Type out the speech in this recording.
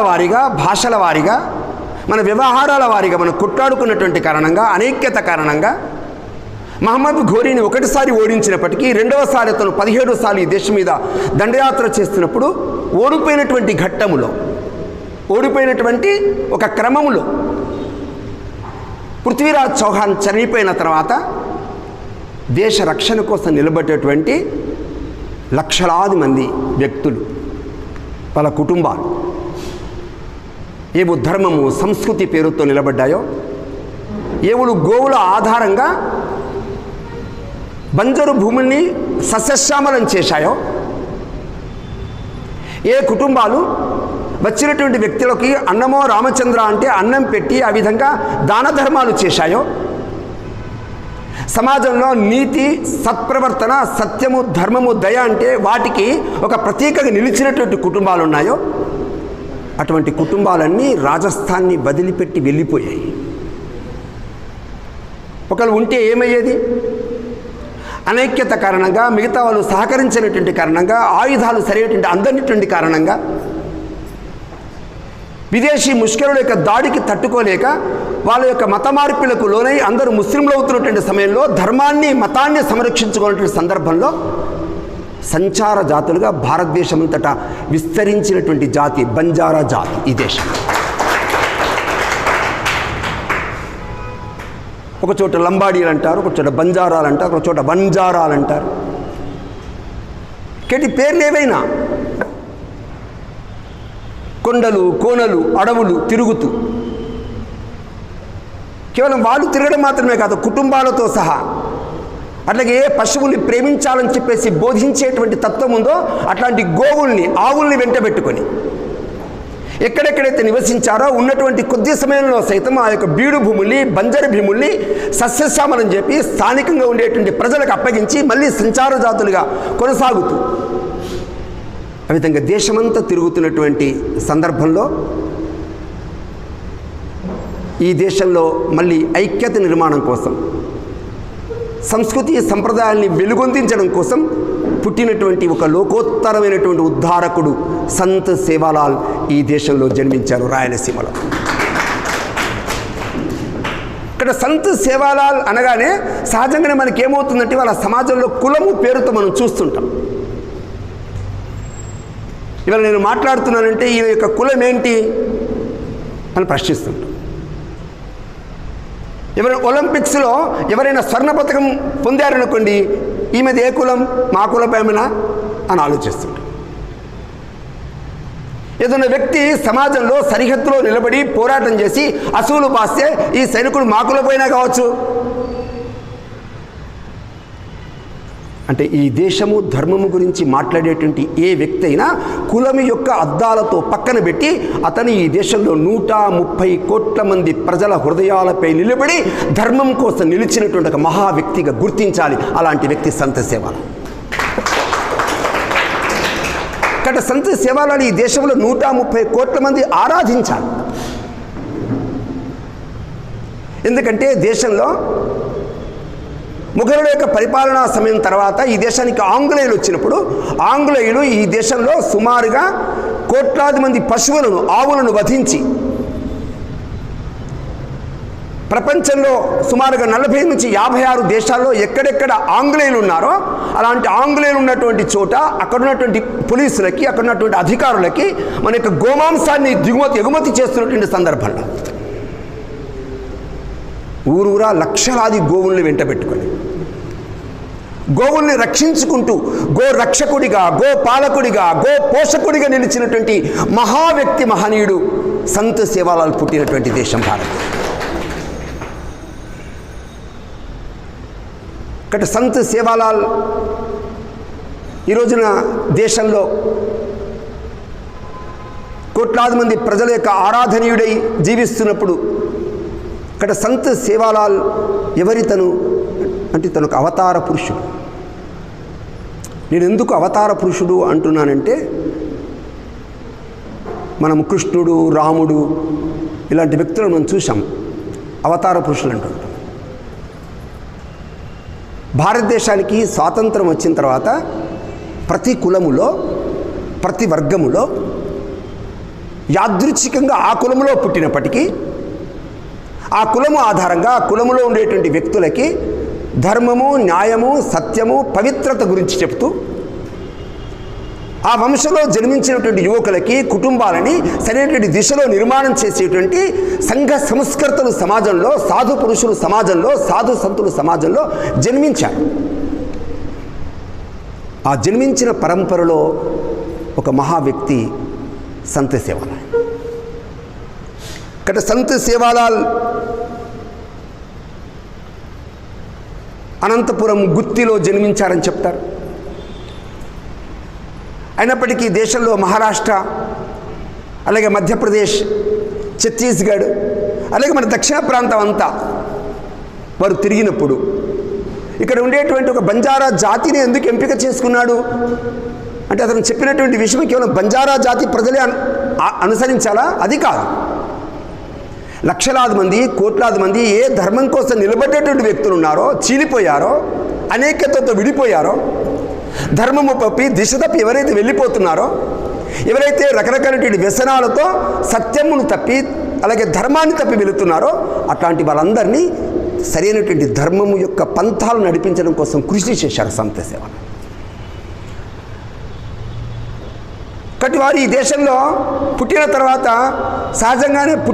వారిగా భాషల వారీగా మన వ్యవహారాల వారీగా మనం కొట్లాడుకున్నటువంటి కారణంగా అనైక్యత కారణంగా మహమ్మద్ ఘోరీని ఒకటిసారి ఓడించినప్పటికీ రెండవసారి అతను పదిహేడోసారి ఈ దేశం మీద దండయాత్ర చేస్తున్నప్పుడు ఓడిపోయినటువంటి ఘట్టములో ఓడిపోయినటువంటి ఒక క్రమములో పృథ్వీరాజ్ చౌహాన్ చనిపోయిన తర్వాత దేశ రక్షణ కోసం నిలబడేటువంటి లక్షలాది మంది వ్యక్తులు వాళ్ళ కుటుంబాలు. ఏవు ధర్మము సంస్కృతి పేరుతో నిలబడ్డాయో? ఏవులు గోవుల ఆధారంగా బంజరు భూముల్ని సస్యశ్యామలం చేశాయో? ఏ కుటుంబాలు వచ్చినటువంటి వ్యక్తులకి అన్నమో రామచంద్ర అంటే అన్నం పెట్టి ఆ విధంగా దాన ధర్మాలు చేశాయో? సమాజంలో నీతి సత్ప్రవర్తన సత్యము ధర్మము దయ అంటే వాటికి ఒక ప్రతీకగా నిలిచినటువంటి కుటుంబాలు ఉన్నాయో అటువంటి కుటుంబాలన్నీ రాజస్థాన్ని వదిలిపెట్టి వెళ్ళిపోయాయి. ఒకళ్ళు ఉంటే ఏమయ్యేది? అనైక్యత కారణంగా మిగతా వాళ్ళు సహకరించినటువంటి కారణంగా ఆయుధాలు సరైనటువంటి అందనటువంటి కారణంగా విదేశీ ముష్కరుల యొక్క దాడికి తట్టుకోలేక వాళ్ళ యొక్క మత మార్పులకు లోనై అందరూ ముస్లింలు అవుతున్నటువంటి సమయంలో ధర్మాన్ని మతాన్ని సంరక్షించుకున్నటువంటి సందర్భంలో సంచార జాతులుగా భారతదేశం అంతటా విస్తరించినటువంటి జాతి బంజారా జాతి ఈ దేశం. ఒక చోట లంబాడీలు అంటారు ఒక చోట బంజారాలు అంటారు ఒక చోట బంజారాలు అంటారు కేటి పేర్లు ఏవైనా కొండలు కోనలు అడవులు తిరుగుతూ. కేవలం వాళ్ళు తిరగడం మాత్రమే కాదు కుటుంబాలతో సహా అట్లాగే ఏ పశువుల్ని ప్రేమించాలని చెప్పేసి బోధించేటువంటి తత్వం ఉందో అట్లాంటి గోవుల్ని ఆవుల్ని వెంటబెట్టుకొని ఎక్కడెక్కడైతే నివసించారో ఉన్నటువంటి కొద్ది సమయంలో సైతం ఆ యొక్క బీడు భూముల్ని బంజరు భూముల్ని సస్యశ్యామలం చెప్పి స్థానికంగా ఉండేటువంటి ప్రజలకు అప్పగించి మళ్ళీ సంచార జాతులుగా కొనసాగుతూ ఆ విధంగా దేశమంతా తిరుగుతున్నటువంటి సందర్భంలో ఈ దేశంలో మళ్ళీ ఐక్యత నిర్మాణం కోసం సంస్కృతి సంప్రదాయాల్ని వెలుగొందించడం కోసం పుట్టినటువంటి ఒక లోకోత్తరమైనటువంటి ఉద్ధారకుడు సంత్ సేవాలాల్ ఈ దేశంలో జన్మించారు రాయలసీమలో. ఇక్కడ సంత్ సేవాలాల్ అనగానే సహజంగానే మనకి ఏమవుతుందంటే వాళ్ళ సమాజంలో కులము పేరుతో మనం చూస్తుంటాం. ఇవాళ నేను మాట్లాడుతున్నానంటే ఈయన యొక్క కులం ఏంటి అని ప్రశ్నిస్తుంటాం. ఎవరైనా ఒలింపిక్స్లో ఎవరైనా స్వర్ణ పథకం పొందారనుకోండి ఈమెది ఏ కులం? మా కులపేమైనా అని ఆలోచిస్తుంటాం ఏదైనా వ్యక్తి సమాజంలో సరిహద్దులో నిలబడి పోరాటం చేసి అసూలు పాస్తే ఈ సైనికుడు మా కులపోయినా కావచ్చు. అంటే ఈ దేశము ధర్మము గురించి మాట్లాడేటువంటి ఏ వ్యక్తి అయినా కులం యొక్క అద్దాలతో పక్కన పెట్టి అతను ఈ దేశంలో నూట ముప్పై కోట్ల మంది ప్రజల హృదయాలపై నిలబడి ధర్మం కోసం నిలిచినటువంటి ఒక మహా వ్యక్తిగా గుర్తించాలి. అలాంటి వ్యక్తి సంత సేవల. కాబట్టి సంత సేవలను ఈ దేశంలో నూట ముప్పై కోట్ల మంది ఆరాధించాలి. ఎందుకంటే దేశంలో ముఘలుల యొక్క పరిపాలనా సమయం తర్వాత ఈ దేశానికి ఆంగ్లేయులు వచ్చినప్పుడు ఆంగ్లేయులు ఈ దేశంలో సుమారుగా కోట్లాది మంది పశువులను ఆవులను వధించి ప్రపంచంలో సుమారుగా నలభై నుంచి యాభై ఆరు దేశాల్లో ఎక్కడెక్కడ ఆంగ్లేయులు ఉన్నారో అలాంటి ఆంగ్లేయులు ఉన్నటువంటి చోట అక్కడ ఉన్నటువంటి పోలీసులకి అక్కడ ఉన్నటువంటి అధికారులకి మన యొక్క గోమాంసాన్ని దిగుమతి ఎగుమతి చేస్తున్నటువంటి సందర్భంలో ఊరూరా లక్షలాది గోవుల్ని వెంట పెట్టుకొని గోవుల్ని రక్షించుకుంటూ గో రక్షకుడిగా గో పాలకుడిగా గో పోషకుడిగా నిలిచినటువంటి మహా వ్యక్తి మహనీయుడు సంత సేవాలాలు పుట్టినటువంటి దేశం భారత్. ఇక్కడ సంత సేవాలాల్ ఈ రోజున దేశంలో కోట్లాది మంది ప్రజల యొక్క ఆరాధనీయుడై జీవిస్తున్నప్పుడు ఇక్కడ సంత్ సేవాలాల్ ఎవరి తను అంటే తను ఒక అవతార పురుషుడు. నేను ఎందుకు అవతార పురుషుడు అంటున్నానంటే మనం కృష్ణుడు రాముడు ఇలాంటి వ్యక్తులను మనం చూసాం అవతార పురుషులు అంటూ. భారతదేశానికి స్వాతంత్రం వచ్చిన తర్వాత ప్రతి కులములో ప్రతి వర్గములో యాదృచ్ఛికంగా ఆ కులములో పుట్టినప్పటికీ ఆ కులము ఆధారంగా ఆ కులములో ఉండేటువంటి వ్యక్తులకి ధర్మము న్యాయము సత్యము పవిత్రత గురించి చెప్తూ ఆ వంశంలో జన్మించినటువంటి యువకులకి కుటుంబాలని సరైనటువంటి దిశలో నిర్మాణం చేసేటువంటి సంఘ సంస్కర్తలు సమాజంలో సాధు పురుషులు సమాజంలో సాధు సంతులు సమాజంలో జన్మించారు. ఆ జన్మించిన పరంపరలో ఒక మహా వ్యక్తి సంత సేవాలాల్ ఇక్కడ సేవాలాల్ అనంతపురం గుత్తిలో జన్మించారని చెప్తారు. అయినప్పటికీ దేశంలో మహారాష్ట్ర అలాగే మధ్యప్రదేశ్ ఛత్తీస్గఢ్ అలాగే మన దక్షిణ ప్రాంతం అంతా వారు తిరిగినప్పుడు ఇక్కడ ఉండేటువంటి ఒక బంజారా జాతిని ఎందుకు ఎంపిక చేసుకున్నాడు? అంటే అతను చెప్పినటువంటి విషయం కేవలం బంజారా జాతి ప్రజలే అనుసరించాలా? అది కాదు. లక్షలాది మంది కోట్లాది మంది ఏ ధర్మం కోసం నిలబడేటువంటి వ్యక్తులు ఉన్నారో చీలిపోయారో అనేకతతో విడిపోయారో ధర్మము పప్పి దిశ తప్పి ఎవరైతే వెళ్ళిపోతున్నారో ఎవరైతే రకరకాలటువంటి వ్యసనాలతో సత్యమును తప్పి అలాగే ధర్మాన్ని తప్పి వెళుతున్నారో అట్లాంటి వాళ్ళందరినీ సరైనటువంటి ధర్మము యొక్క పంథాలు నడిపించడం కోసం కృషి చేశారు సంత సేవ. కాబట్టి వారు ఈ దేశంలో పుట్టిన తర్వాత సహజంగానే పుట్టి